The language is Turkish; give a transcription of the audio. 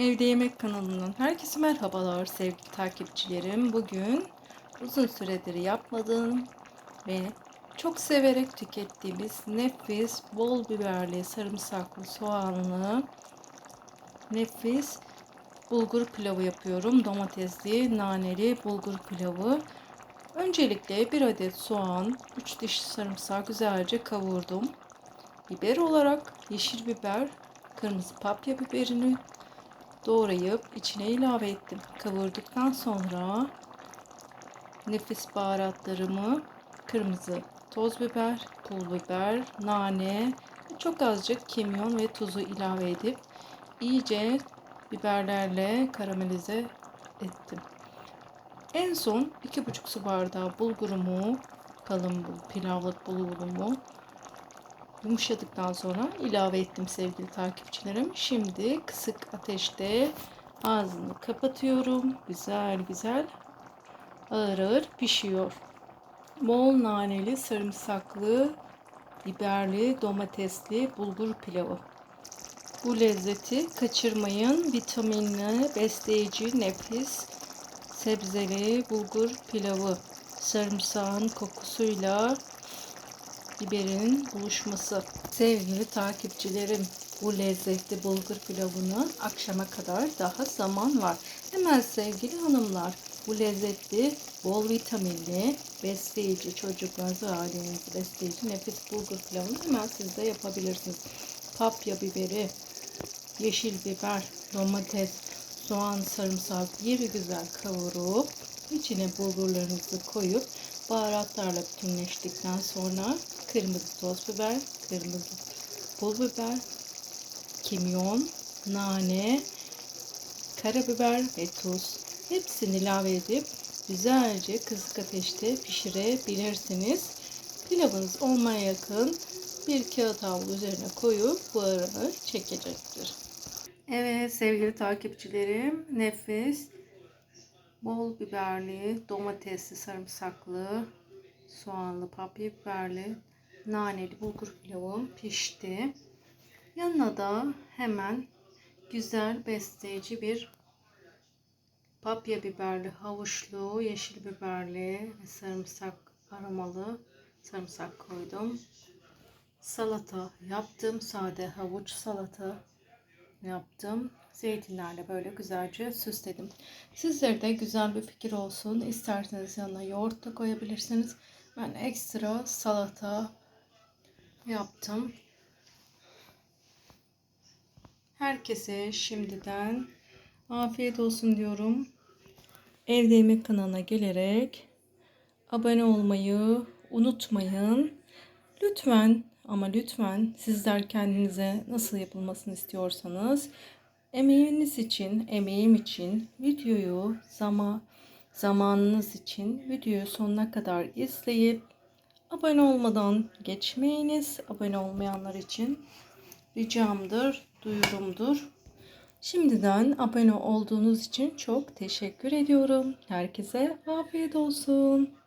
Evde Yemek kanalından herkese merhabalar sevgili takipçilerim. Bugün uzun süredir yapmadığım ve çok severek tükettiğimiz nefis bol biberli sarımsaklı soğanlı nefis bulgur pilavı yapıyorum. Domatesli, naneli bulgur pilavı. Öncelikle bir adet soğan, 3 diş sarımsak güzelce kavurdum. Biber olarak yeşil biber, kırmızı papya biberini doğrayıp içine ilave ettim. Kavurduktan sonra nefis baharatlarımı kırmızı toz biber, pul biber, nane, çok azıcık kimyon ve tuzu ilave edip iyice biberlerle karamelize ettim. En son 2,5 su bardağı bulgurumu, kalın pilavlık bulgurumu yumuşadıktan sonra ilave ettim sevgili takipçilerim. Şimdi kısık ateşte ağzını kapatıyorum. Güzel güzel ağır ağır pişiyor. Bol naneli, sarımsaklı, biberli, domatesli bulgur pilavı. Bu lezzeti kaçırmayın. Vitaminli, besleyici, nefis, sebzeli bulgur pilavı. Sarımsağın kokusuyla biberin buluşması. Sevgili takipçilerim, bu lezzetli bulgur pilavını akşama kadar daha zaman var. Hemen sevgili hanımlar, bu lezzetli, bol vitaminli, besleyici, çocuklarınızı, ailenizi besleyici nefis bulgur pilavını hemen siz de yapabilirsiniz. Papya biberi, yeşil biber, domates, soğan, sarımsak bir güzel kavurup içine bulgurlarınızı koyup baharatlarla bütünleştikten sonra kırmızı toz biber, kırmızı pul biber, kimyon, nane, karabiber ve tuz hepsini ilave edip güzelce kısık ateşte pişirebilirsiniz. Pilavınız olmaya yakın bir kağıt havlu üzerine koyup buharını çekecektir. Evet sevgili takipçilerim nefis bol biberli, domatesli, sarımsaklı, soğanlı, papya biberli, naneli bulgur pilavım pişti. Yanına da hemen güzel besleyici bir papya biberli, havuçlu, yeşil biberli ve sarımsak aromalı sarımsak koydum. Salata yaptım. Sade havuç salata yaptım. Zeytinlerle böyle güzelce süsledim. Sizlere de güzel bir fikir olsun. İsterseniz yanına yoğurt da koyabilirsiniz. Ben ekstra salata yaptım. Herkese şimdiden afiyet olsun diyorum. Evde Yemek kanalına gelerek abone olmayı unutmayın. Lütfen ama lütfen sizler kendinize nasıl yapılmasını istiyorsanız emeğiniz için, emeğim için videoyu zaman zamanınız için videoyu sonuna kadar izleyip abone olmadan geçmeyiniz. Abone olmayanlar için ricamdır, duyurumdur. Şimdiden abone olduğunuz için çok teşekkür ediyorum. Herkese afiyet olsun.